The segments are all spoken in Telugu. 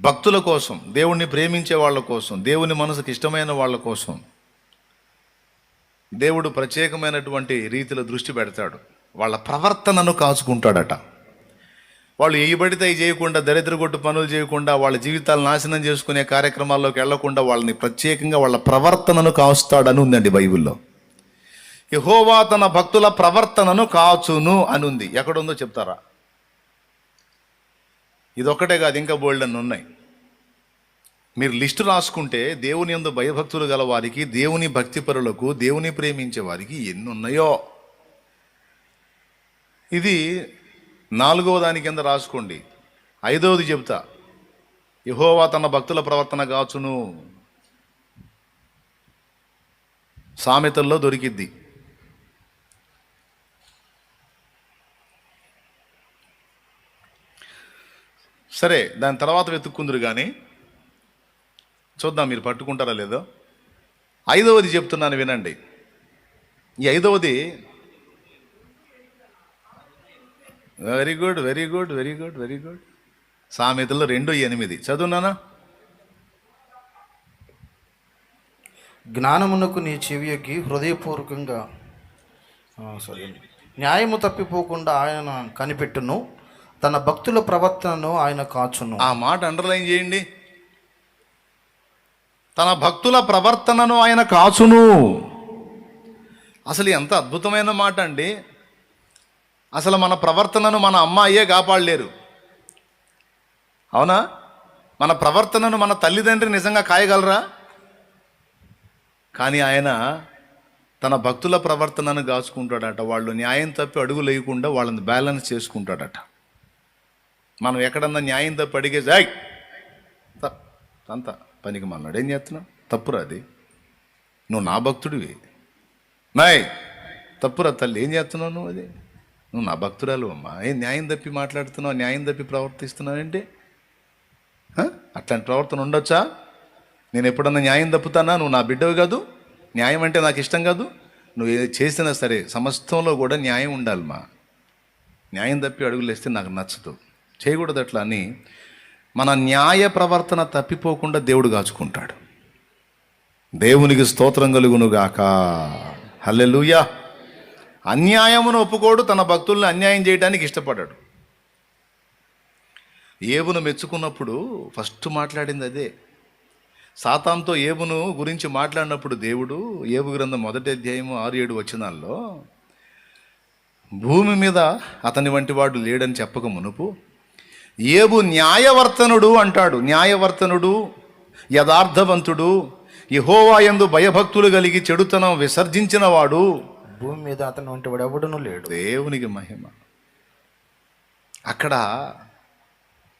భక్తుల కోసం దేవుణ్ణి ప్రేమించే వాళ్ళ కోసం దేవుని మనసుకు ఇష్టమైన వాళ్ళ కోసం దేవుడు ప్రత్యేకమైనటువంటి రీతిలో దృష్టి పెడతాడు. వాళ్ళ ప్రవర్తనను కాచుకుంటాడట. వాళ్ళు ఏ పడితే అవి చేయకుండా దరిద్ర కొట్టు పనులు చేయకుండా వాళ్ళ జీవితాలు నాశనం చేసుకునే కార్యక్రమాల్లోకి వెళ్ళకుండా వాళ్ళని ప్రత్యేకంగా వాళ్ళ ప్రవర్తనను కాస్తాడని ఉందండి బైబిల్లో. యహోవా తన భక్తుల ప్రవర్తనను కాచును అని ఉంది ఎక్కడుందో చెప్తారా? ఇదొక్కటే కాదు ఇంకా బోల్డ్ అని ఉన్నాయి. మీరు లిస్టు రాసుకుంటే దేవుని ఎందు భయభక్తులు గల వారికి దేవుని భక్తిపరులకు దేవుని ప్రేమించే వారికి ఎన్ని ఉన్నాయో? ఇది నాలుగవ దాని కింద రాసుకోండి. ఐదవది చెప్తా యహోవా తన భక్తుల ప్రవర్తన కాచును సామెతల్లో దొరికిద్ది. సరే దాని తర్వాత వెతుక్కుందరు కానీ చూద్దాం మీరు పట్టుకుంటారా లేదో. ఐదవది చెప్తున్నాను వినండి. ఈ ఐదవది very good very good very good very good. సామెతలు రెండు ఎనిమిది. చదువున్నానా జ్ఞానమునకు నీ చెవియకి హృదయపూర్వకంగా సరే న్యాయము తప్పిపోకుండా ఆయన కనిపెట్టును. తన భక్తుల ప్రవర్తనను ఆయన కాచును. ఆ మాట అండర్లైన్ చేయండి. తన భక్తుల ప్రవర్తనను ఆయన కాచును. అసలు ఎంత అద్భుతమైన మాట అండి. అసలు మన ప్రవర్తనను మన అమ్మ అయ్యే కాపాడలేరు. అవునా? మన ప్రవర్తనను మన తల్లిదండ్రి నిజంగా కాయగలరా? కానీ ఆయన తన భక్తుల ప్రవర్తనను కాచుకుంటాడట. వాళ్ళు న్యాయం తప్పి అడుగు లేకుండా వాళ్ళని బ్యాలెన్స్ చేసుకుంటాడట. మనం ఎక్కడన్నా న్యాయం తప్పి అడిగే జాయ్. అంత పనికి మన్నాడు ఏం చేస్తున్నావు? తప్పురా అది. నువ్వు నా భక్తుడివి. నాయ్ తప్పురా తల్లి. ఏం చేస్తున్నావు నువ్వు అది? నువ్వు నా భక్తురాలు అమ్మా. ఏం న్యాయం తప్పి మాట్లాడుతున్నావు? న్యాయం తప్పి ప్రవర్తిస్తున్నావేంటి అట్లాంటి ప్రవర్తన ఉండొచ్చా? నేను ఎప్పుడన్నా న్యాయం తప్పుతానా? నువ్వు నా బిడ్డవి కాదు. న్యాయం అంటే నాకు ఇష్టం కాదు. నువ్వు ఏది చేసినా సరే సమస్తంలో కూడా న్యాయం ఉండాలి మా. న్యాయం తప్పి అడుగులు వేస్తే నాకు నచ్చదు. చేయకూడదు అట్లా అని మన న్యాయ ప్రవర్తన తప్పిపోకుండా దేవుడు కాచుకుంటాడు. దేవునికి స్తోత్రం కలుగునుగాక. హల్లెలుయా. అన్యాయమును ఒప్పుకోడు తన భక్తుల్ని అన్యాయం చేయడానికి ఇష్టపడ్డాడు ఏబును మెచ్చుకున్నప్పుడు ఫస్ట్ మాట్లాడింది అదే. సాతాంతో ఏబును గురించి మాట్లాడినప్పుడు దేవుడు ఏబు గ్రంథం మొదటి అధ్యాయము ఆరు ఏడు వచనాల్లో భూమి మీద అతని వంటి వాడు లేడని చెప్పక మునుపు ఏబు న్యాయవర్తనుడు అంటాడు. న్యాయవర్తనుడు యథార్థవంతుడు యహోవాయందు భయభక్తులు కలిగి చెడుతనం విసర్జించిన వాడు భూమి మీద అతను వంటి వాడు ఎవడును లేడు. దేవునికి మహిమ. అక్కడ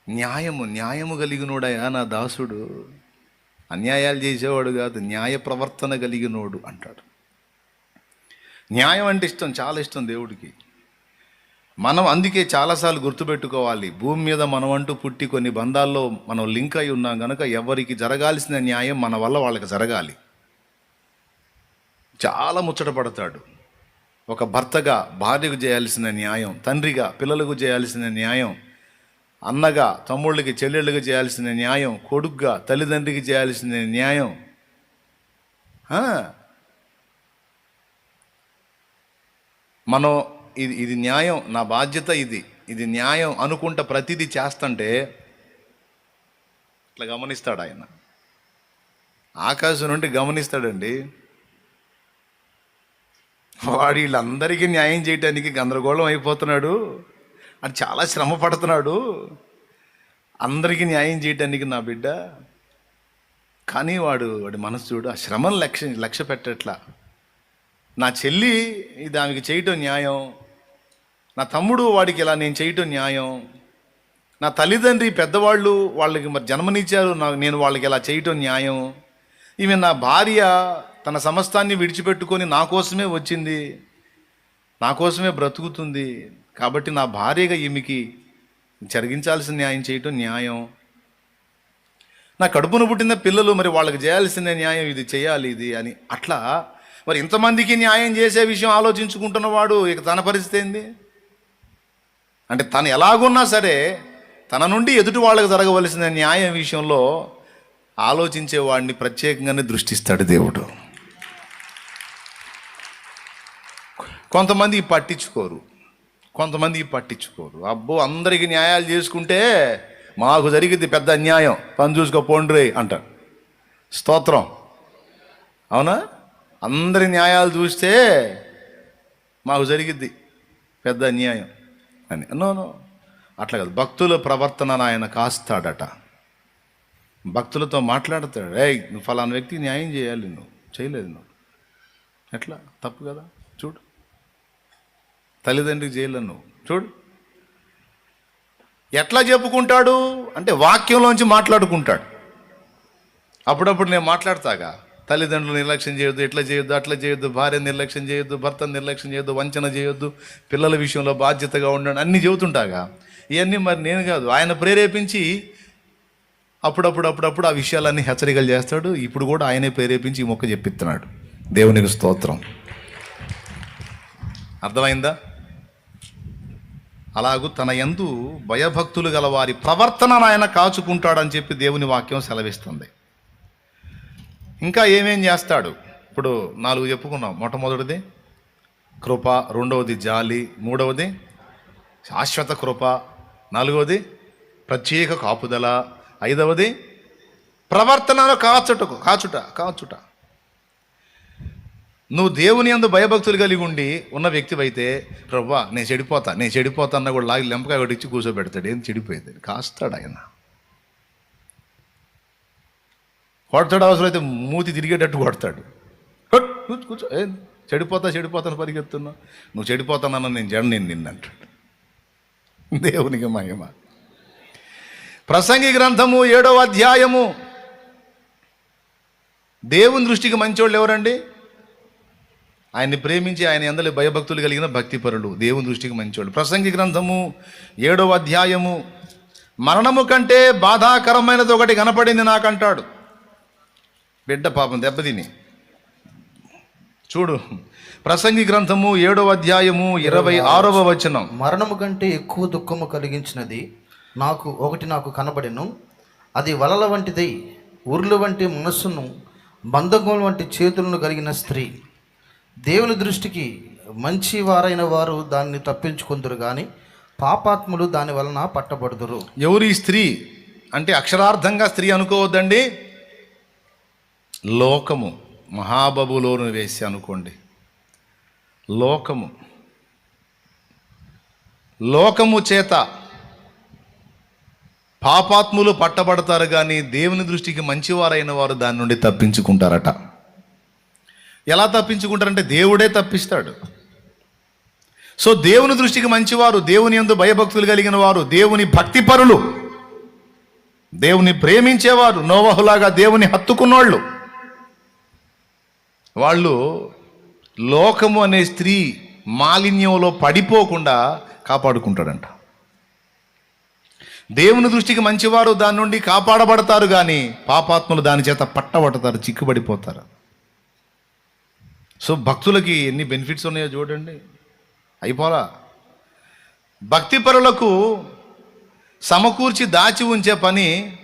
న్యాయము న్యాయము కలిగినోడయా నా దాసుడు అన్యాయాలు చేసేవాడు కాదు న్యాయ ప్రవర్తన కలిగినోడు అంటాడు. న్యాయం అంటే ఇష్టం చాలా ఇష్టం దేవుడికి. మనం అందుకే చాలాసార్లు గుర్తుపెట్టుకోవాలి. భూమి మీద మనం అంటూ పుట్టి కొన్ని బంధాల్లో మనం లింక్ అయి ఉన్నాం కనుక ఎవరికి జరగాల్సిన న్యాయం మన వల్ల వాళ్ళకి జరగాలి. చాలా ముచ్చట పడతాడు. ఒక భర్తగా భార్యకు చేయాల్సిన న్యాయం తండ్రిగా పిల్లలకు చేయాల్సిన న్యాయం అన్నగా తమ్ముళ్ళకి చెల్లెళ్ళకి చేయాల్సిన న్యాయం కొడుగ్గా తల్లిదండ్రికి చేయాల్సిన న్యాయం. మనం ఇది ఇది న్యాయం నా బాధ్యత ఇది. ఇది న్యాయం అనుకుంటా ప్రతిదీ చేస్తుంటే ఇట్లా గమనిస్తాడు ఆయన. ఆకాశం నుండి గమనిస్తాడండి. వాడు వీళ్ళందరికీ న్యాయం చేయడానికి గందరగోళం అయిపోతున్నాడు. అని చాలా శ్రమ పడుతున్నాడు. అందరికీ న్యాయం చేయటానికి నా బిడ్డ. కానీ వాడు వాడి మనసు చూడు ఆ శ్రమను లక్ష్య లక్ష్య పెట్టట్లా. నా చెల్లి ఇది ఆమెకి చేయటం న్యాయం. నా తమ్ముడు వాడికి ఇలా నేను చేయటం న్యాయం. నా తల్లిదండ్రి పెద్దవాళ్ళు వాళ్ళకి మరి జన్మనిచ్చారు నా నేను వాళ్ళకి ఇలా చేయటం న్యాయం. ఈమె నా భార్య తన సమస్తాన్ని విడిచిపెట్టుకొని నా కోసమే వచ్చింది నా కోసమే బ్రతుకుతుంది. కాబట్టి నా భార్యగా ఈమెకి జరిగించాల్సిన న్యాయం చేయటం న్యాయం. నా కడుపున పుట్టిన పిల్లలు మరి వాళ్ళకి చేయాల్సిన న్యాయం ఇది చేయాలి ఇది అని అట్లా మరి ఇంతమందికి న్యాయం చేసే విషయం ఆలోచించుకుంటున్నవాడు ఇక తన పరిస్థితి ఏంది? అంటే తను ఎలాగున్నా సరే తన నుండి ఎదుటి వాళ్ళకి జరగవలసిన న్యాయం విషయంలో ఆలోచించే వాడిని ప్రత్యేకంగానే దృష్టిస్తాడు దేవుడు. కొంతమంది పట్టించుకోరు. కొంతమంది పట్టించుకోరు. అబ్బో అందరికీ న్యాయాలు చేసుకుంటే మాకు జరిగింది పెద్ద అన్యాయం. పని చూసుకో పోండ్రి అంటారు స్తోత్రం. అవునా? అందరి న్యాయాలు చూస్తే మాకు జరిగిద్ది పెద్ద అన్యాయం. అని. నో అట్లా కాదు. భక్తుల ప్రవర్తనను ఆయన కాస్తాడట. భక్తులతో మాట్లాడతాడు. రే నువ్వు ఫలానా వ్యక్తికి న్యాయం చేయాలి నువ్వు. చేయలేదు నువ్వు. ఎట్లా? తప్పు కదా? చూడు. తల్లిదండ్రికి చేయలేను నువ్వు. చూడు. ఎట్లా చెప్పుకుంటాడు? అంటే వాక్యంలోంచి మాట్లాడుకుంటాడు. అప్పుడప్పుడు నేను మాట్లాడతాగా? తల్లిదండ్రులు నిర్లక్ష్యం చేయొద్దు ఇట్లా చేయొద్దు అట్లా చేయొద్దు భార్య నిర్లక్ష్యం చేయొద్దు భర్త నిర్లక్ష్యం చేయొద్దు వంచన చేయొద్దు పిల్లల విషయంలో బాధ్యతగా ఉండండి అన్నీ చెబుతుంటాగా. ఇవన్నీ మరి నేను కాదు ఆయన ప్రేరేపించి అప్పుడప్పుడు అప్పుడప్పుడు ఆ విషయాలన్నీ హెచ్చరికలు చేస్తాడు. ఇప్పుడు కూడా ఆయనే ప్రేరేపించి ఈ మొక్క చెప్పిస్తున్నాడు. దేవునికి స్తోత్రం. అర్థమైందా? అలాగూ తన ఎందు భయభక్తులు గల వారి ప్రవర్తనను ఆయన కాచుకుంటాడని చెప్పి దేవుని వాక్యం సెలవిస్తుంది. ఇంకా ఏమేం చేస్తాడు? ఇప్పుడు నాలుగు చెప్పుకున్నాం. మొట్టమొదటిది కృప రెండవది జాలి మూడవది శాశ్వత కృప నాలుగవది ప్రత్యేక కాపుదల ఐదవది ప్రవర్తనను కాచుటకు కాచుట కాచుట. నువ్వు దేవుని అందు భయభక్తులు కలిగి ఉండి ఉన్న వ్యక్తివైతే ప్రభా నేను చెడిపోతా నేను చెడిపోతా అన్న కూడా లాగి లెంపకాయ ఇచ్చి కూర్చోబెడతాడు. ఏం చెడిపోయేది? కాస్తాడు ఆయన. కొడతాడు అవసరమైతే మూతి తిరిగేటట్టు కొడతాడు. కూర్చో కూర్చో. ఏం? చెడిపోతా చెడిపోతాను పరిగెత్తున్నా? నువ్వు చెడిపోతానన్న నేను జడ నేను నిన్నంటాడు దేవునికి మహిమ. ప్రసంగి గ్రంథము ఏడవ అధ్యాయము. దేవుని దృష్టికి మంచోళ్ళు ఎవరండి? ఆయన్ని ప్రేమించి ఆయన ఎందలి భయభక్తులు కలిగిన భక్తిపరులు. దేవుని దృష్టికి మంచోళ్ళు. ప్రసంగి గ్రంథము ఏడవ అధ్యాయము. మరణము కంటే బాధాకరమైనది ఒకటి కనపడింది నాకంటాడు. బిడ్డ పాపం దెబ్బతిని చూడు ప్రసంగి గ్రంథము ఏడవ అధ్యాయము ఇరవై ఆరవ వచనం. మరణము కంటే ఎక్కువ దుఃఖము కలిగించినది నాకు ఒకటి నాకు కనబడెను. అది వలల వంటిదై ఉర్లు వంటి మనస్సును బంధకం వంటి చేతులను కలిగిన స్త్రీ. దేవుని దృష్టికి మంచి వారైన వారు దాన్ని తప్పించుకుందరు కానీ పాపాత్ములు దాని వలన పట్టబడుదురు. ఎవరు స్త్రీ? అంటే అక్షరార్థంగా స్త్రీ అనుకోవద్దండి. లోకము మహాబబులోను వేసి అనుకోండి. లోకము. లోకము చేత పాపాత్ములు పట్టబడతారు కానీ దేవుని దృష్టికి మంచివారైన వారు దాని నుండి తప్పించుకుంటారట. ఎలా తప్పించుకుంటారంటే దేవుడే తప్పిస్తాడు. సో దేవుని దృష్టికి మంచివారు దేవుని యందు భయభక్తులు కలిగిన వారు దేవుని భక్తిపరులు దేవుని ప్రేమించేవారు నోవహులాగా దేవుని హత్తుకున్నోళ్ళు. వాళ్ళు లోకము అనే స్త్రీ మాలిన్యంలో పడిపోకుండా కాపాడుకుంటాడంట. దేవుని దృష్టికి మంచివారు దాని నుండి కాపాడబడతారు కానీ పాపాత్ములు దాని చేత పట్టబడతారు చిక్కుబడిపోతారు. సో భక్తులకి ఎన్ని బెనిఫిట్స్ ఉన్నాయో చూడండి. అయిపోలా. భక్తిపరులకు సమకూర్చి దాచి ఉంచే పని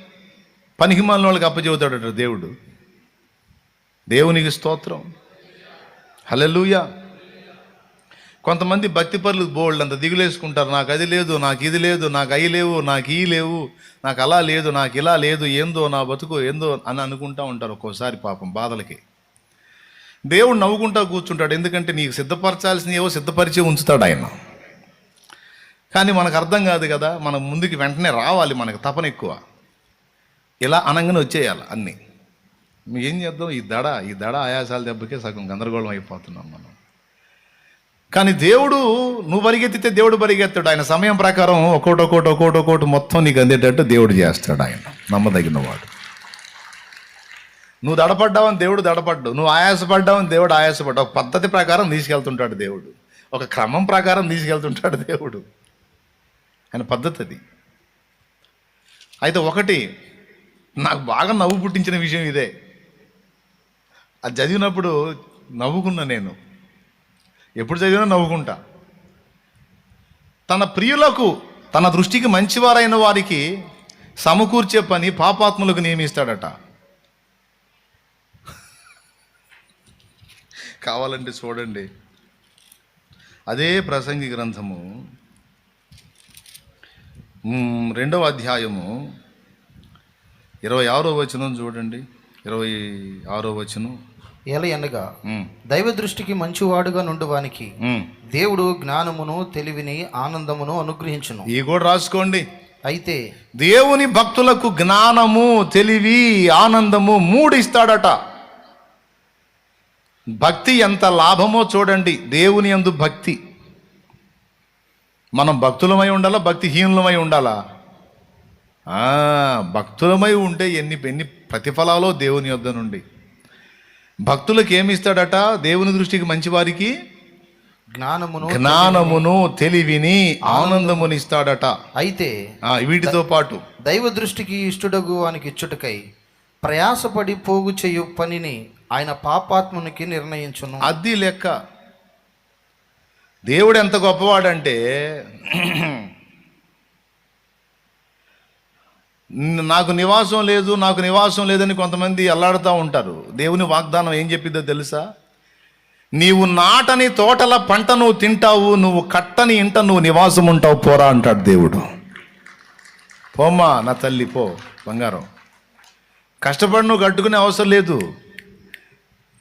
పనికిమాలిన వాళ్ళకి అప్పచెబుతాడట దేవుడు. దేవునికి స్తోత్రం. హల్లెలూయా. కొంతమంది భక్తిపరులు బోల్డ్ అంత దిగులేసుకుంటారు. నాకు అది లేదు నాకు ఇది లేదు నాకు అయి లేవు నాకు ఈ లేవు నాకు అలా లేదు నాకు ఇలా లేదు ఏందో నా బతుకు ఏందో అని అనుకుంటా ఉంటారు ఒక్కోసారి పాపం బాధలకి. దేవుడు నవ్వుకుంటా కూర్చుంటాడు. ఎందుకంటే నీకు సిద్ధపరచాల్సిన ఏవో సిద్ధపరిచే ఉంచుతాడు ఆయన. కానీ మనకు అర్థం కాదు కదా మనం ముందుకు వెంటనే రావాలి మనకు తపన ఎక్కువ. ఇలా అనగానే వచ్చేయాలి అన్నీ. ఏం చేద్దాం? ఈ దడ ఈ దడ ఆయాసాల దెబ్బకే సగం గందరగోళం అయిపోతున్నాం మనం. కానీ దేవుడు నువ్వు పరిగెత్తితే దేవుడు పరిగెత్తాడు. ఆయన సమయం ప్రకారం ఒకటి ఒకటి ఒకటి ఒకటి మొత్తం నీకు అందేటట్టు దేవుడు చేస్తాడు ఆయన. నమ్మదగినవాడు. నువ్వు దడపడ్డావని దేవుడు దడపడ్డు. నువ్వు ఆయాసపడ్డావని దేవుడు ఆయాసపడ్డావు. ఒక పద్ధతి ప్రకారం తీసుకెళ్తుంటాడు దేవుడు. ఒక క్రమం ప్రకారం తీసుకెళ్తుంటాడు దేవుడు. ఆయన పద్ధతి అది. అయితే ఒకటి నాకు బాగా నవ్వు పుట్టించిన విషయం ఇదే. అది చదివినప్పుడు నవ్వుకున్నా నేను. ఎప్పుడు చదివినా నవ్వుకుంటా. తన ప్రియులకు తన దృష్టికి మంచివారైన వారికి సమకూర్చే పని పాపాత్ములకు నియమిస్తాడట. కావాలంటే చూడండి. అదే ప్రసంగి గ్రంథము. రెండవ అధ్యాయము. ఇరవై ఆరో వచనం చూడండి. ఇరవై ఆరో వచనం. ఎలా అనగా మ్, దైవ దృష్టికి మంచివాడుగా నుండువానికి మ్. దేవుడు జ్ఞానమును తెలివిని ఆనందమును అనుగ్రహించును. ఈ కూడా రాసుకోండి. అయితే దేవుని భక్తులకు జ్ఞానము తెలివి ఆనందము మూడు ఇస్తాడట భక్తి ఎంత లాభమో చూడండి. దేవుని యందు భక్తి. మనం భక్తులమై ఉండాలా భక్తిహీనులమై ఉండాలా? ఆ, భక్తులమై ఉంటే ఎన్ని ఎన్ని ప్రతిఫలాలో దేవుని యొద్ద నుండి. భక్తులకు ఏమి ఇస్తాడట? దేవుని దృష్టికి మంచివారికి జ్ఞానమును జ్ఞానమును తెలివిని ఆనందముని ఇస్తాడట. అయితే వీటితో పాటు దైవ దృష్టికి ఇష్టడగు వానికి ఇచ్చుటకై ప్రయాసపడి పోగు చేయు పనిని ఆయన పాపాత్మునికి నిర్ణయించును. అది లెక్క. దేవుడు ఎంత గొప్పవాడంటే నాకు నివాసం లేదు నాకు నివాసం లేదని కొంతమంది అల్లాడుతూ ఉంటారు. దేవుని వాగ్దానం ఏం చెప్పిందో తెలుసా? నీవు నాటని తోటల పంట నువ్వు తింటావు నువ్వు కట్టని ఇంట నువ్వు నివాసం ఉంటావు పోరా అంటాడు దేవుడు. పోమ్మా నా తల్లి పో బంగారం. కష్టపడి నువ్వు కట్టుకునే అవసరం లేదు.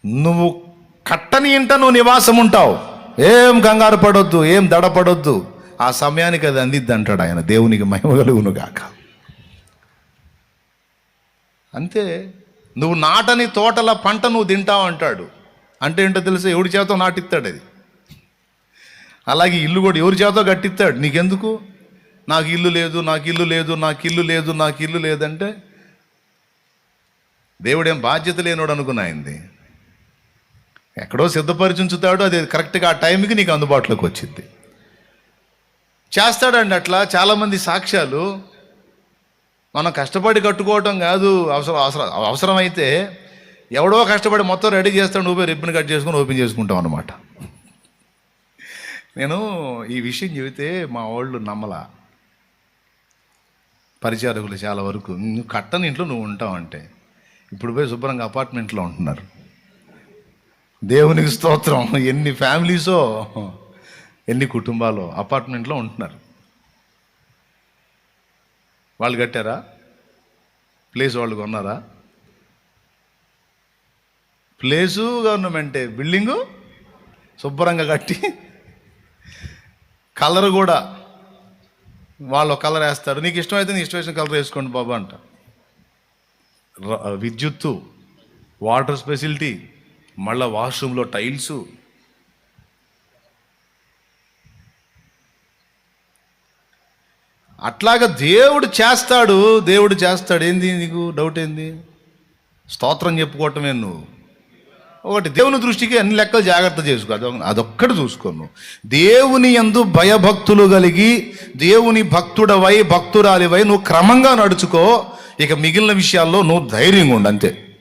నువ్వు కట్టని ఇంట నువ్వు నివాసం ఉంటావు. ఏం కంగారు పడొద్దు ఏం దడపడొద్దు ఆ సమయానికి అది అందిద్ది అంటాడు ఆయన. దేవునికి మహిమ కలుగును గాక అంతే. నువ్వు నాటని తోటల పంట నువ్వు తింటావు అంటాడు. అంటే ఏంటో తెలుసు? ఎవడి చేతో నాటిస్తాడు అది. అలాగే ఇల్లు కూడా ఎవరి చేతో కట్టిస్తాడు? నీకెందుకు? నాకు ఇల్లు లేదు నాకు ఇల్లు లేదు నాకు ఇల్లు లేదు నాకు ఇల్లు లేదంటే దేవుడేం బాధ్యత లేనోడు అనుకున్నాయింది ఎక్కడో సిద్ధపరిచి ఉంచుతాడు అది కరెక్ట్గా ఆ టైంకి నీకు అందుబాటులోకి వచ్చింది. చేస్తాడండి అట్లా. చాలామంది సాక్ష్యాలు మనం కష్టపడి కట్టుకోవటం కాదు. అవసరం అవసరం అవసరమైతే ఎవడో కష్టపడి మొత్తం రెడీ చేస్తాడు ఊపే రిబ్బన్ కట్ చేసుకొని ఓపెన్ చేసుకుంటాం అనమాట నేను ఈ విషయం చెబితే మా వాళ్ళు నమ్మలా. పరిచారకులు చాలా వరకు నువ్వు కట్టని ఇంట్లో నువ్వు ఉంటావు అంటే ఇప్పుడు పోయి శుభ్రంగా అపార్ట్మెంట్లో ఉంటున్నారు. దేవునికి స్తోత్రం. ఎన్ని ఫ్యామిలీసో ఎన్ని కుటుంబాలు అపార్ట్మెంట్లో ఉంటున్నారు. వాళ్ళు కట్టారా? ప్లేస్ వాళ్ళు కొన్నారా? ప్లేసు గవర్నమెంటే. బిల్డింగు శుభ్రంగా కట్టి కలర్ కూడా వాళ్ళు కలర్ వేస్తారు. నీకు ఇష్టమైతే నీ ఇష్టం కలర్ వేసుకోండి బాబు అంట. విద్యుత్తు వాటర్ స్పెసిలిటీ మళ్ళీ వాష్రూమ్లో టైల్సు అట్లాగా దేవుడు చేస్తాడు దేవుడు చేస్తాడు. ఏంది నీకు డౌట్ ఏంది? స్తోత్రం చెప్పుకోవటమే నువ్వు. ఒకటి దేవుని దృష్టికి అన్ని లెక్కలు జాగ్రత్త చేసుకో. అదొక అదొక్కటి చూసుకో నువ్వు. దేవుని ఎందు భయభక్తులు కలిగి దేవుని భక్తుడవై భక్తురాలివై నువ్వు క్రమంగా నడుచుకో. ఇక మిగిలిన విషయాల్లో నువ్వు ధైర్యంగా ఉండు అంతే.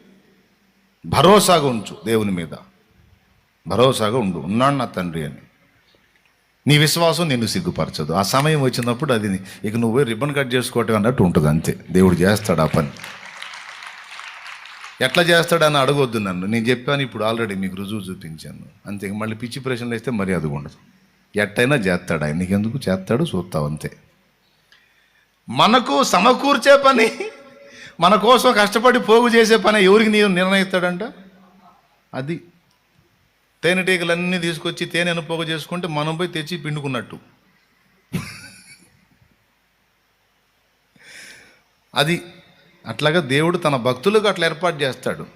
భరోసాగా ఉంచు దేవుని మీద. భరోసాగా ఉండు. ఉన్నాడు నా తండ్రి అని. నీ విశ్వాసం నిన్ను సిగ్గుపరచదు. ఆ సమయం వచ్చినప్పుడు అది ఇక నువ్వు రిబ్బన్ కట్ చేసుకోవటం అన్నట్టు ఉంటుంది అంతే. దేవుడు చేస్తాడు ఆ పని. ఎట్లా చేస్తాడని అడగొద్దు నన్ను. నేను చెప్పాను ఇప్పుడు ఆల్రెడీ మీకు రుజువు చూపించాను. అంతే మళ్ళీ పిచ్చి ప్రశ్నలు వేస్తే మర్యాద ఉండదు. ఎట్టయినా చేస్తాడు ఆయన. నీకెందుకు? చేస్తాడు చూస్తావు అంతే. మనకు సమకూర్చే పని మన కోసం కష్టపడి పోగు చేసే పని ఎవరికి నీవు నిర్ణయిస్తాడంట? అది. తేనెటీగలన్నీ తీసుకొచ్చి తేనెను పోగు చేసుకుంటే మనం పోయి తెచ్చి పిండుకున్నట్టు. అది అట్లాగా దేవుడు తన భక్తులకు అట్లా ఏర్పాటు చేస్తాడు.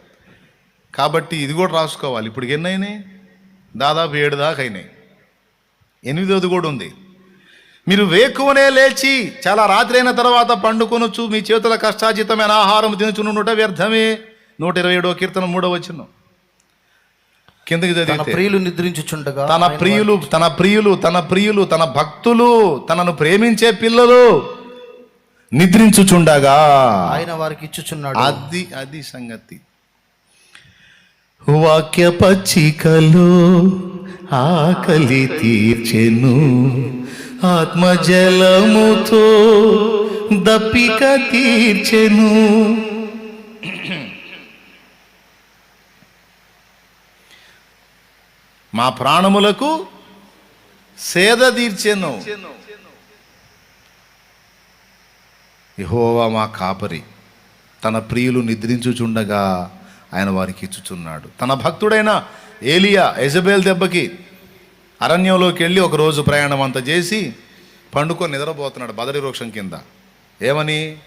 కాబట్టి ఇది కూడా రాసుకోవాలి. ఇప్పుడు ఎన్నైనాయి? అయినాయి దాదాపు ఏడు దాకా అయినాయి. ఎనిమిదోది కూడా ఉంది. మీరు వేకువనే లేచి చాలా రాత్రి అయిన తర్వాత పండుకొనొచ్చు. మీ చేతుల కష్టాజితమైన ఆహారం తినుచునుట వ్యర్థమే. నూట ఇరవై ఏడో కీర్తన మూడో వచ్చిన కిందకి తన చదివితే ప్రియులు నిద్రించుచుండగా తన ప్రియులు తన ప్రియులు తన ప్రియులు తన భక్తులు తనను ప్రేమించే పిల్లలు నిద్రించుచుండగా. ఆయన వారికి ఇచ్చుచున్నాడు. అది అది సంగతి. వాక్య పచ్చికలో ఆకలి తీర్చెను. ఆత్మజలముతో దప్పిక తీర్చెను. మా ప్రాణములకు సేద తీర్చెను. యహోవా మా కాపరి. తన ప్రియులు నిద్రించుచుండగా ఆయన వారికి ఇచ్చుచున్నాడు. తన భక్తుడైన ఏలియా ఎజబేల్ దెబ్బకి అరణ్యంలోకి వెళ్ళి ఒకరోజు ప్రయాణం అంతా చేసి పండుకొని నిద్రపోతున్నాడు బదరి వృక్షం కింద. ఏమని?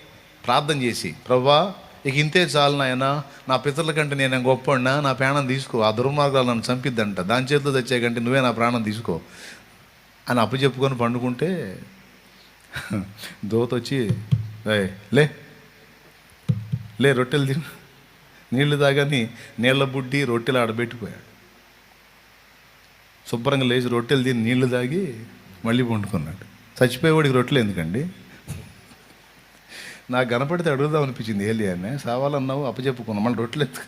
ప్రార్థన చేసి ప్రభా ఇక ఇంతే చాలు నాయన. నా పితరుల కంటే నేను గొప్పడినా నా ప్రాణం తీసుకో. ఆ దుర్మార్గాలు నన్ను చంపిద్దంట. దాని చేతిలో తెచ్చే కంటే నువ్వే నా ప్రాణం తీసుకో. అని అప్పు చెప్పుకొని పండుకుంటే దోత వచ్చి లే. లే రొట్టెలు తిను. నీళ్ళు తాగని నీళ్ళ బుడ్డి రొట్టెలు ఆడబెట్టిపోయాడు. శుభ్రంగా లేచి రొట్టెలు తిని నీళ్ళు తాగి మళ్ళీ పండుకున్నాడు. చచ్చిపోయేవాడికి రొట్టెలు ఎందుకండి? నాకు కనపడితే అడుగుదాం అనిపించింది ఏలి అని. సావాలన్నావు అప్పచెప్పుకున్నాం మళ్ళీ రొట్టెలు ఎందుకు?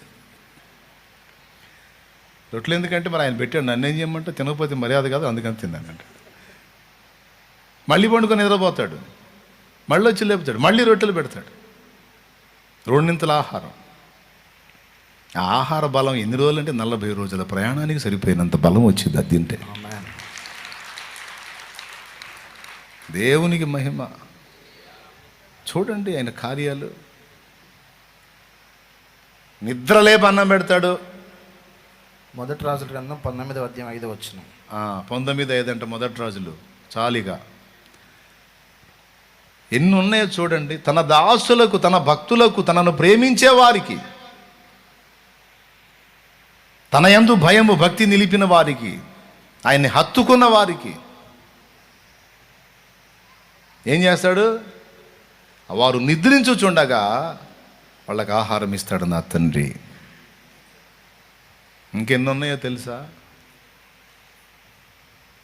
రొట్టెలు ఎందుకంటే మరి ఆయన పెట్టాడు. నన్ను ఏం చేయమంటే తినకపోతే మర్యాద కాదు అందుకని తిన్నానంట మళ్ళీ పండుకొని నిద్రపోతాడు. మళ్ళీ వచ్చి లేపుతాడు. మళ్ళీ రొట్టెలు పెడతాడు. రెండింతల ఆహారం. ఆ ఆహార బలం ఎన్ని రోజులు అంటే నలభై రోజుల ప్రయాణానికి సరిపోయినంత బలం వచ్చింది అది తింటే. దేవునికి మహిమ. చూడండి ఆయన కార్యాలు. నిద్రలేప అన్నం పెడతాడు. మొదటి రాజుల గ్రంథం పంతొమ్మిదవ అధ్యాయం ఐదు వచ్చిన పంతొమ్మిది ఐదంట మొదటి రోజులు చాలిగా. ఎన్ని ఉన్నాయో చూడండి తన దాసులకు తన భక్తులకు తనను ప్రేమించే వారికి తన యందు భయము భక్తి నిలిపిన వారికి ఆయన్ని హత్తుకున్న వారికి ఏం చేస్తాడు? వారు నిద్రించుచుండగా వాళ్ళకి ఆహారం ఇస్తాడు నా తండ్రి. ఇంకెన్ని ఉన్నాయో తెలుసా?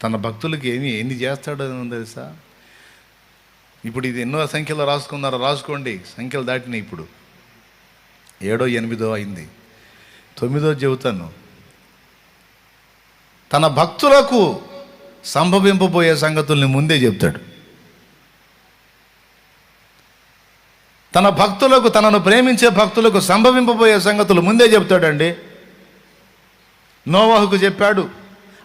తన భక్తులకి ఏమి ఎన్ని చేస్తాడో తెలుసా? ఇప్పుడు ఇది ఎన్నో సంఖ్యలో రాసుకున్నారో రాసుకోండి సంఖ్యలు దాటినాయి ఇప్పుడు. ఏడో ఎనిమిదో అయింది. తొమ్మిదో చెబుతాను. తన భక్తులకు సంభవింపబోయే సంగతుల్ని ముందే చెప్తాడు. తన భక్తులకు తనను ప్రేమించే భక్తులకు సంభవింపబోయే సంగతులు ముందే చెప్తాడండి. నోవాహుకు చెప్పాడు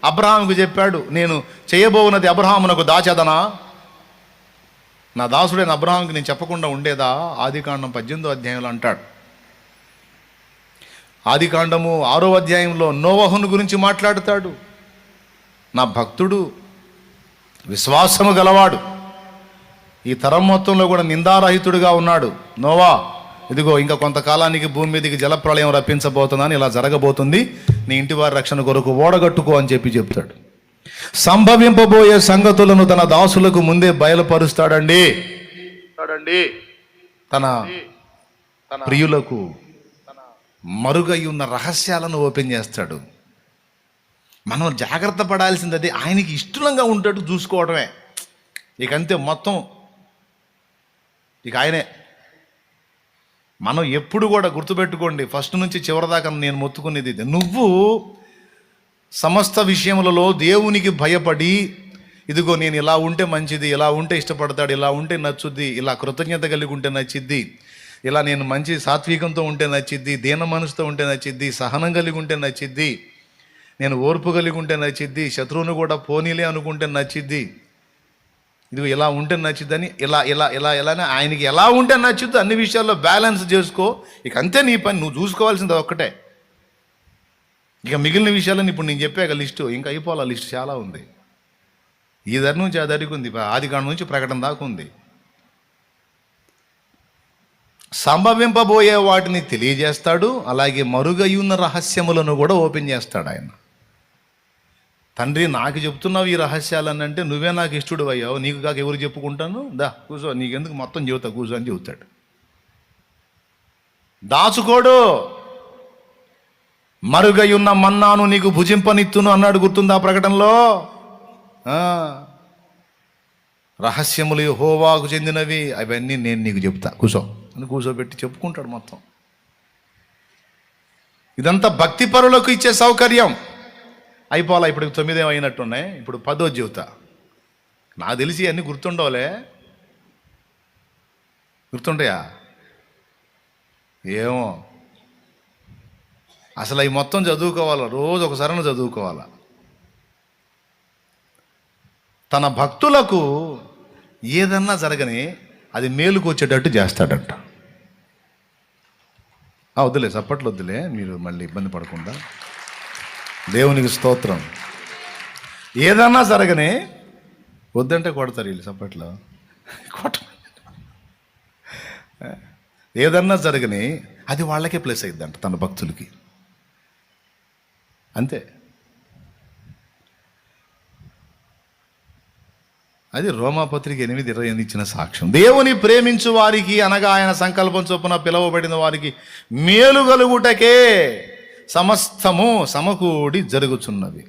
అబ్రహాముకు చెప్పాడు నేను చేయబోవున్నది అబ్రహామునకు దాచదనా? నా దాసుడైన అబ్రహాంకి నేను చెప్పకుండా ఉండేదా? ఆదికాండం పద్దెనిమిదో అధ్యాయంలో అంటాడు. ఆదికాండము ఆరో అధ్యాయంలో నోవహును గురించి మాట్లాడుతాడు. నా భక్తుడు విశ్వాసము గలవాడు. ఈ తరం మొత్తంలో కూడా నిందారహితుడిగా ఉన్నాడు. నోవా ఇదిగో ఇంకా కొంతకాలానికి భూమి మీదకి జలప్రళయం రప్పించబోతుందని ఇలా జరగబోతుంది. నీ ఇంటి వారి రక్షణ కొరకు ఓడగట్టుకో అని చెప్పి చెప్తాడు. సంభవింపబోయే సంగతులను తన దాసులకు ముందే బయలుపరుస్తాడండి. తన ప్రియులకు మరుగై ఉన్న రహస్యాలను ఓపెన్ చేస్తాడు. మనం జాగ్రత్త పడాల్సింది అది ఆయనకి ఇష్టంగా ఉంటాడు చూసుకోవడమే ఇక అంతే మొత్తం ఇక ఆయనే. మనం ఎప్పుడు కూడా గుర్తుపెట్టుకోండి ఫస్ట్ నుంచి చివరిదాకా నేను మొత్తుకునేది ఇది. నువ్వు సమస్త విషయములలో దేవునికి భయపడి ఇదిగో నేను ఇలా ఉంటే మంచిది ఇలా ఉంటే ఇష్టపడతాడు ఇలా ఉంటే నచ్చుద్ది ఇలా కృతజ్ఞత కలిగి ఉంటే నచ్చిద్ది ఇలా నేను మంచి సాత్వికంతో ఉంటే నచ్చిద్ది దీన మనసుతో ఉంటే నచ్చిద్ది సహనం కలిగి ఉంటే నచ్చిద్ది నేను ఓర్పు కలిగి ఉంటే నచ్చిద్ది శత్రువును కూడా పోనీలే అనుకుంటే నచ్చిద్ది ఇది ఇలా ఉంటే నచ్చుద్దని ఇలా ఇలా ఇలా ఇలానే ఆయనకి ఎలా ఉంటే నచ్చుద్దు అన్ని విషయాల్లో బ్యాలెన్స్ చేసుకో. ఇక అంతే నీ పని నువ్వు చూసుకోవాల్సింది ఒక్కటే. ఇక మిగిలిన విషయాలను ఇప్పుడు నేను చెప్పాక లిస్టు ఇంకా అయిపోవాలి లిస్ట్? చాలా ఉంది. ఈ దరి నుంచి ఆ ధరికి ఉంది. ఆది నుంచి ప్రకటన దాకా ఉంది. సంభవింపబోయే వాటిని తెలియజేస్తాడు అలాగే మరుగై ఉన్న రహస్యములను కూడా ఓపెన్ చేస్తాడు ఆయన. తండ్రి నాకు చెప్తున్నావు ఈ రహస్యాలని అంటే నువ్వే నాకు ఇష్టడు అయ్యావు నీకు కాక ఎవరు చెప్పుకుంటాను? దా కూర్చో. నీకెందుకు మొత్తం చెబుతా కూర్చో అని చెబుతాడు. దాచుకోడు. మరుగై ఉన్న మన్నాను నీకు భుజింపనిత్తును అన్నాడు గుర్తుందా ఆ ప్రకటనలో? రహస్యములు హోవాకు చెందినవి. అవన్నీ నేను నీకు చెప్తా కూర్చో. అని కూర్చోబెట్టి చెప్పుకుంటాడు మొత్తం. ఇదంతా భక్తి పరులకు ఇచ్చే సౌకర్యం. అయిపోవాలా? ఇప్పుడు తొమ్మిదే అయినట్టున్నాయి ఇప్పుడు పదో జీవిత నాకు తెలిసి అన్నీ గుర్తుండవులే. గుర్తుంటాయా? ఏమో. అసలు అవి మొత్తం చదువుకోవాలా? రోజు ఒకసారి చదువుకోవాలా? తన భక్తులకు ఏదన్నా జరగని అది మేలుకు వచ్చేటట్టు చేస్తాడంట వద్దులే చప్పట్లు వద్దులే. మీరు మళ్ళీ ఇబ్బంది పడకుండా. దేవునికి స్తోత్రం. ఏదన్నా జరగని వద్దంటే కొడతారు వీళ్ళు చప్పట్లో కొట్ట ఏదన్నా జరగని అది వాళ్ళకే ప్లేస్ అయిద్దంట తన భక్తులకి. అంతే. అది రోమాపత్రిక ఎనిమిది ఇరవై ఎనిమిది ఇచ్చిన సాక్ష్యం. దేవుని ప్రేమించు వారికి అనగా ఆయన సంకల్పం చొప్పున పిలువబడిన వారికి మేలు కలుగుటకే సమస్తము సమకూడి జరుగుచున్నది.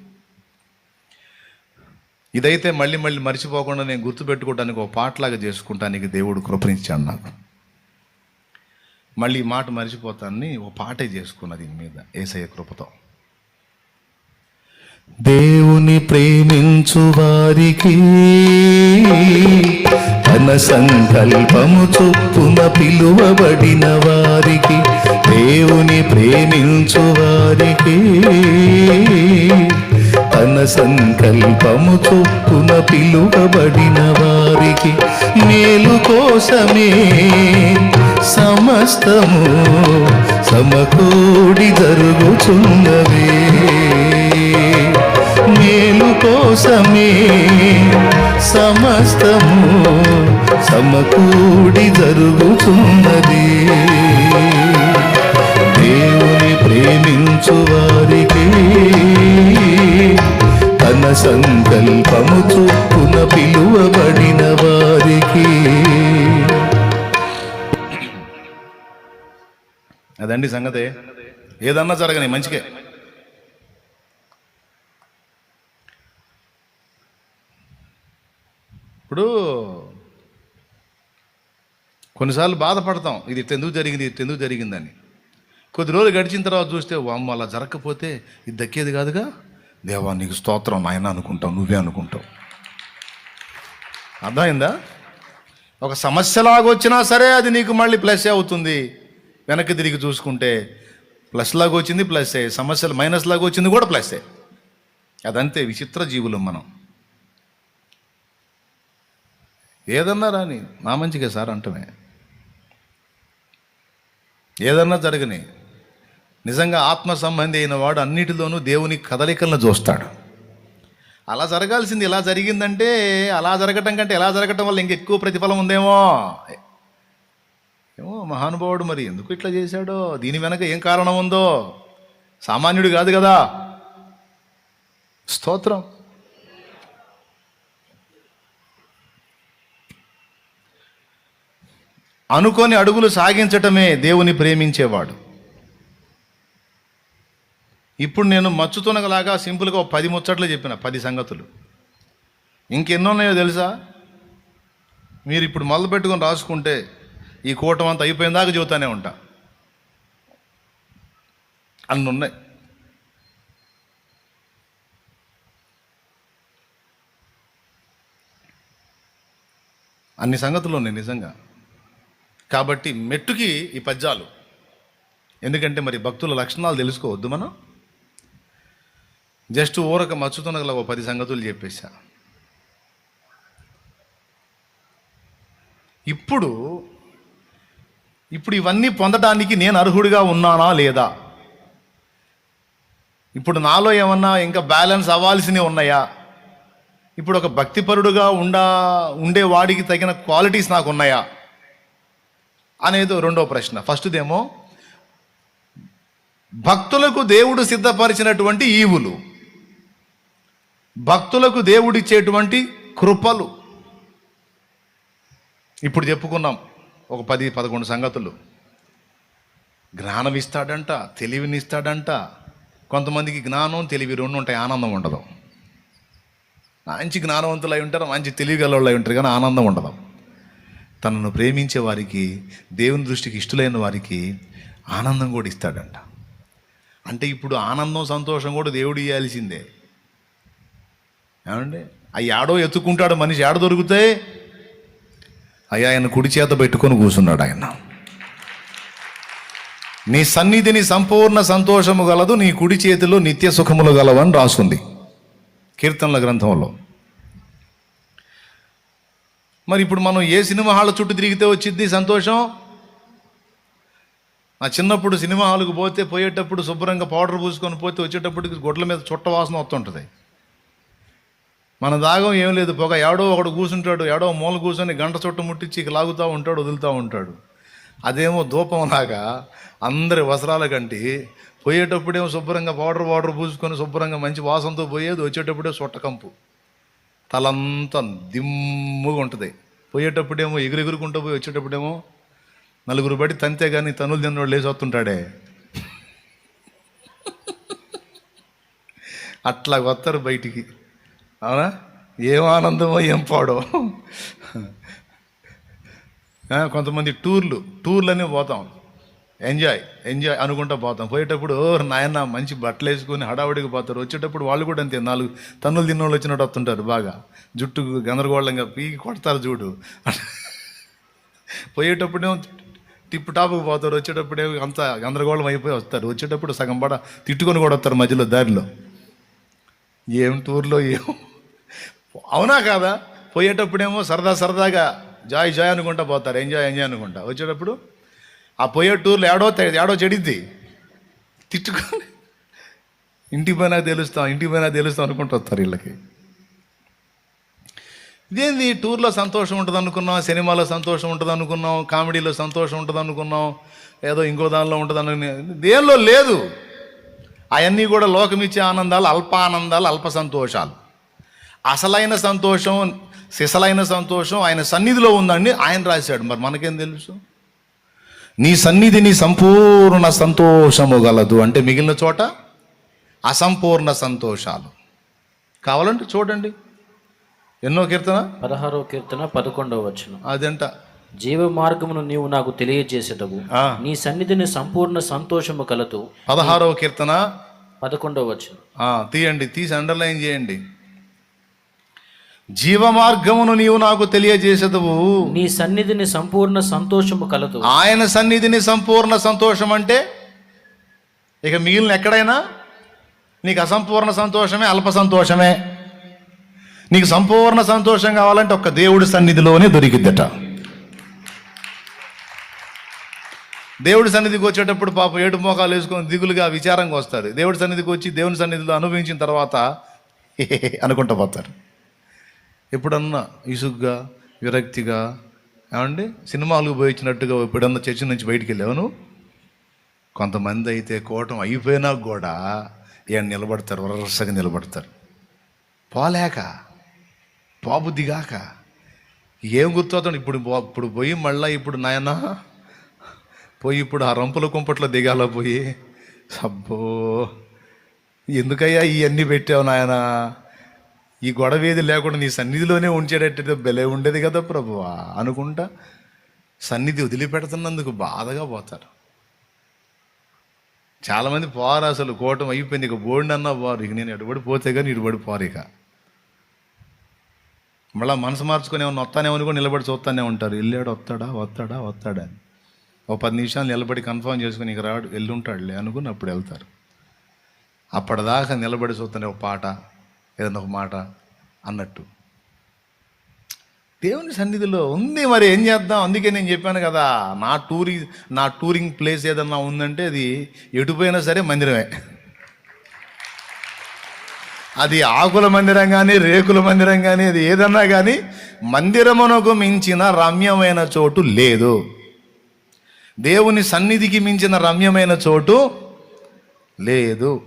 ఇదైతే మళ్ళీ మళ్ళీ మర్చిపోకుండా నేను గుర్తుపెట్టుకోవడానికి ఒక పాటలాగా చేసుకుంటానికి దేవుడు కృపణించాడు నాకు. మళ్ళీ ఈ మాట మర్చిపోతాన్ని ఒక పాటే చేసుకున్నది దీని మీద ఏసయ్య కృపతో. దేవుని ప్రేమించు వారికి తన సంకల్పము చొప్పున పిలువబడిన వారికి దేవుని ప్రేమించు వారికి తన సంకల్పము చొప్పున పిలువబడిన వారికి మేలు కోసమే సమస్తము సమకూడి జరుగుచున్నవే. మేలు కోసమే సమస్తము సమకూడి జరుగుతున్నది ప్రేమించు వారికి. తన సంకల్పము చొప్పున పిలువబడిన వారికి. అదండి సంగతి. ఏదన్నా జరగని మంచికే. ఇప్పుడు కొన్నిసార్లు బాధపడతాం. ఇది ఇట్లా ఎందుకు జరిగింది ఇది ఎందుకు జరిగిందని. కొద్ది రోజులు గడిచిన తర్వాత చూస్తే అమ్మ అలా జరగకపోతే ఇది దక్కేది కాదుగా? దేవా నీకు స్తోత్రం నాయన అనుకుంటావు నువ్వే అనుకుంటావు. అర్థమైందా? ఒక సమస్యలాగా వచ్చినా సరే అది నీకు మళ్ళీ ప్లస్ అవుతుంది. వెనక్కి తిరిగి చూసుకుంటే ప్లస్ లాగా వచ్చింది ప్లస్సే సమస్యలు మైనస్ లాగా వచ్చింది కూడా ప్లస్సే అదంతే విచిత్ర జీవులు మనం. ఏదన్నా రాని నా మంచిగా సార్ అంటమే ఏదన్నా జరగని నిజంగా ఆత్మ సంబంధి అయిన వాడు అన్నిటిలోనూ దేవుని కదలికలను చూస్తాడు. అలా జరగాల్సింది ఇలా జరిగిందంటే అలా జరగటం కంటే ఎలా జరగటం వల్ల ఇంకెక్కువ ప్రతిఫలం ఉందేమో? ఏమో మహానుభావుడు మరి ఎందుకు ఇట్లా చేశాడో? దీని వెనక ఏం కారణం ఉందో? సామాన్యుడు కాదు కదా. స్తోత్రం. అనుకోని అడుగులు సాగించటమే దేవుని ప్రేమించేవాడు. ఇప్పుడు నేను మచ్చుతునగలాగా సింపుల్గా ఒక పది ముచ్చట్లు చెప్పిన పది సంగతులు. ఇంకెన్నో ఉన్నాయో తెలుసా? మీరు ఇప్పుడు మొదలు పెట్టుకొని రాసుకుంటే ఈ కూటం అంతా అయిపోయిందాకా చెబుతానే ఉంటా. అన్ని ఉన్నాయి అన్ని సంగతులు ఉన్నాయి నిజంగా. కాబట్టి మెట్టుకి ఈ పద్యాలు. ఎందుకంటే మరి భక్తుల లక్షణాలు తెలుసుకోవద్దు మనం. జస్ట్ ఊరక మచ్చుతున్న ఒక పది సంగతులు చెప్పేశా. ఇప్పుడు ఇప్పుడు ఇవన్నీ పొందడానికి నేను అర్హుడిగా ఉన్నానా లేదా? ఇప్పుడు నాలో ఏమన్నా ఇంకా బ్యాలెన్స్ అవ్వాల్సినవి ఉన్నాయా? ఇప్పుడు ఒక భక్తిపరుడుగా ఉండా ఉండే వాడికి తగిన క్వాలిటీస్ నాకు ఉన్నాయా? అనేది రెండో ప్రశ్న. ఫస్ట్దేమో భక్తులకు దేవుడు సిద్ధపరిచినటువంటి ఈవులు. భక్తులకు దేవుడిచ్చేటువంటి కృపలు. ఇప్పుడు చెప్పుకున్నాం ఒక పది పదకొండు సంగతులు. జ్ఞానం ఇస్తాడంట తెలివినిస్తాడంట. కొంతమందికి జ్ఞానం తెలివి రెండు ఉంటాయి ఆనందం ఉండదు. మంచి జ్ఞానవంతులు అయి ఉంటారు మంచి తెలివి గలవాళ్ళు అయి ఉంటారు కానీ ఆనందం ఉండదు. తనను ప్రేమించే వారికి దేవుని దృష్టికి ఇష్టలైన వారికి ఆనందం కూడా ఇస్తాడంట. అంటే ఇప్పుడు ఆనందం సంతోషం కూడా దేవుడు ఇవ్వాల్సిందే ఏమండి? ఆ ఏడో ఎత్తుకుంటాడు మనిషి. ఏడ దొరుకుతాయి? అయ్యా ఆయన కుడి చేత పెట్టుకొని కూర్చున్నాడు ఆయన. నీ సన్నిధిని సంపూర్ణ సంతోషము గలదు నీ కుడి చేతిలో నిత్య సుఖములు గలవని రాసుంది. కీర్తనల గ్రంథంలో. మరి ఇప్పుడు మనం ఏ సినిమా హాల్ చుట్టూ తిరిగితే వచ్చింది సంతోషం? నా చిన్నప్పుడు సినిమా హాల్కి పోతే పోయేటప్పుడు శుభ్రంగా పౌడర్ పూసుకొని పోతే వచ్చేటప్పటికి గొడ్ల మీద చుట్ట వాసన వస్తుంటుంది. మన దాగం ఏం లేదు పొగ. ఎవడో ఒకడు కూర్చుంటాడు ఎవడో మూల కూర్చొని గంట చుట్టు ముట్టించి లాగుతూ ఉంటాడు వదులుతూ ఉంటాడు. అదేమో ధూపం లాగా అందరి వస్త్రాల కంటి పోయేటప్పుడేమో శుభ్రంగా పౌడర్ పౌడర్ పూసుకొని శుభ్రంగా మంచి వాసనతో పోయేది వచ్చేటప్పుడే సొట్టకంపు తలంతా దిమ్ముగా ఉంటుంది. పోయేటప్పుడేమో ఎగురెగురుకుంటూ పోయి వచ్చేటప్పుడేమో నలుగురు బడి తంతే కానీ తనులు తిన్నోడు లేచి వస్తుంటాడే. అట్లా వస్తారు బయటికి. అవునా? ఏం ఆనందమో ఏం పాడో. కొంతమంది టూర్లు టూర్లనే పోతాం. ఎంజాయ్ ఎంజాయ్ అనుకుంటా పోతాం. పోయేటప్పుడు "ఓ, నాయన మంచి బట్టలు వేసుకొని హడావుడికి పోతారు. వచ్చేటప్పుడు వాళ్ళు కూడా అంతే నాలుగు తన్నులు తిన్నోళ్ళు వచ్చినట్టు వస్తుంటారు బాగా. జుట్టు గందరగోళంగా పీకి కొడతారు చూడు. పోయేటప్పుడే టిప్ టాప్కి పోతారు. వచ్చేటప్పుడే అంత గందరగోళం అయిపోయి వస్తారు. వచ్చేటప్పుడు సగం పడ తిట్టుకొని కూడా వస్తారు మధ్యలో దారిలో. ఏం టూర్లో ఏం? అవునా కాదా? పోయేటప్పుడేమో సరదా సరదాగా జాయ్ జాయ్ అనుకుంటా పోతారు. ఎంజాయ్ ఎంజాయ్ అనుకుంటా. వచ్చేటప్పుడు ఆ పోయే టూర్లో ఏడో ఏడో చెడిద్ది. తిట్టుకొని ఇంటికి పోయినా తెలుస్తాం ఇంటికి పోయినా తెలుస్తాం అనుకుంటూ వస్తారు వీళ్ళకి. ఇదేంది? టూర్లో సంతోషం ఉంటుంది అనుకున్నాం సినిమాలో సంతోషం ఉంటుంది అనుకున్నాం కామెడీలో సంతోషం ఉంటుంది అనుకున్నాం ఏదో ఇంకో దానిలో ఉంటుంది అనుకున్నాం దేనిలో? లేదు. అవన్నీ కూడా లోకమిచ్చే ఆనందాలు అల్ప ఆనందాలు అల్ప సంతోషాలు. అసలైన సంతోషం సిసలైన సంతోషం ఆయన సన్నిధిలో ఉందండి ఆయన రాశాడు. మరి మనకేం తెలుసు? నీ సన్నిధిని సంపూర్ణ సంతోషము గలదు. అంటే మిగిలిన చోట అసంపూర్ణ సంతోషాలు. కావాలంటే చూడండి. ఎన్నో కీర్తన? పదహారో కీర్తన పదకొండవ వచనం. అదంట? జీవ మార్గమును నీవు నాకు తెలియజేసేటవు. నీ సన్నిధిని సంపూర్ణ సంతోషము కలదు. పదహారవ కీర్తన. పదకొండవ వచనం. ఆ, తీయండి తీసి అండర్లైన్ చేయండి. జీవ మార్గమును నీవు నాకు తెలియజేసేదవు. నీ సన్నిధిని సంపూర్ణ సంతోషము కలదు. ఆయన సన్నిధిని సంపూర్ణ సంతోషం అంటే ఇక మిగిలిన ఎక్కడైనా? నీకు అసంపూర్ణ సంతోషమే అల్ప సంతోషమే. నీకు సంపూర్ణ సంతోషం కావాలంటే ఒక్క దేవుడి సన్నిధిలోనే దొరికిద్దట. దేవుడి సన్నిధికి వచ్చేటప్పుడు పాప ఏడు మోకాలు వేసుకొని దిగులుగా విచారంగా వస్తారు దేవుడి సన్నిధికి వచ్చి దేవుని సన్నిధిలో అనుభవించిన తర్వాత అనుకుంటూ పోతారు ఎప్పుడన్నా ఇసుగ్గా విరక్తిగా ఏమండి? సినిమాలకు పోయి వచ్చినట్టుగా ఎప్పుడన్నా చర్చి నుంచి బయటికి వెళ్ళావు కొంతమంది అయితే కోటం అయిపోయినా కూడా ఏం నిలబడతారు? వరసగా నిలబడతారు. పోలేక పాపు దిగాక ఏం గుర్తు ఇప్పుడు పో- ఇప్పుడు పోయి మళ్ళీ ఇప్పుడు నాయన పోయి ఇప్పుడు ఆ రంపుల కుంపట్లో దిగాల పోయి? అబ్బో! ఎందుకయ్యా ఇవన్నీ పెట్టావు నాయనా? ఈ గొడవ ఏది లేకుండా నీ సన్నిధిలోనే ఉంచేటట్టు బెలే ఉండేది కదా ప్రభువా అనుకుంటా? సన్నిధి వదిలిపెడుతున్నందుకు బాధగా పోతారు. చాలామంది పోరు అసలు కోటం అయిపోయింది ఇక బోర్డు అన్నా పోరు. ఇక నేను ఎటుబడి పోతే కానీ ఇటుబడి పోరు ఇక. మళ్ళీ మనసు మార్చుకుని ఏమన్నా వస్తానేమని కూడా నిలబడి చూస్తానే ఉంటారు. వెళ్ళాడు వస్తాడా వస్తాడా వస్తాడా అని. ఓ పది నిమిషాలు నిలబడి కన్ఫర్మ్ చేసుకుని ఇక రాడు వెళ్ళుంటాడులే అనుకుని అప్పుడు వెళ్తారు. అప్పటిదాకా నిలబడి చూస్తానే ఒక పాట ఏదన్నా ఒక మాట అన్నట్టు. దేవుని సన్నిధిలో ఉంది మరి ఏం చేద్దాం? అందుకే నేను చెప్పాను కదా నా టూరింగ్ నా టూరింగ్ ప్లేస్ ఏదన్నా ఉందంటే అది ఎటుపోయినా సరే మందిరమే. అది ఆకుల మందిరం కానీ రేకుల మందిరం కానీ అది ఏదన్నా కానీ మందిరమునకు మించిన రమ్యమైన చోటు లేదు. దేవుని సన్నిధికి మించిన రమ్యమైన చోటు లేదు.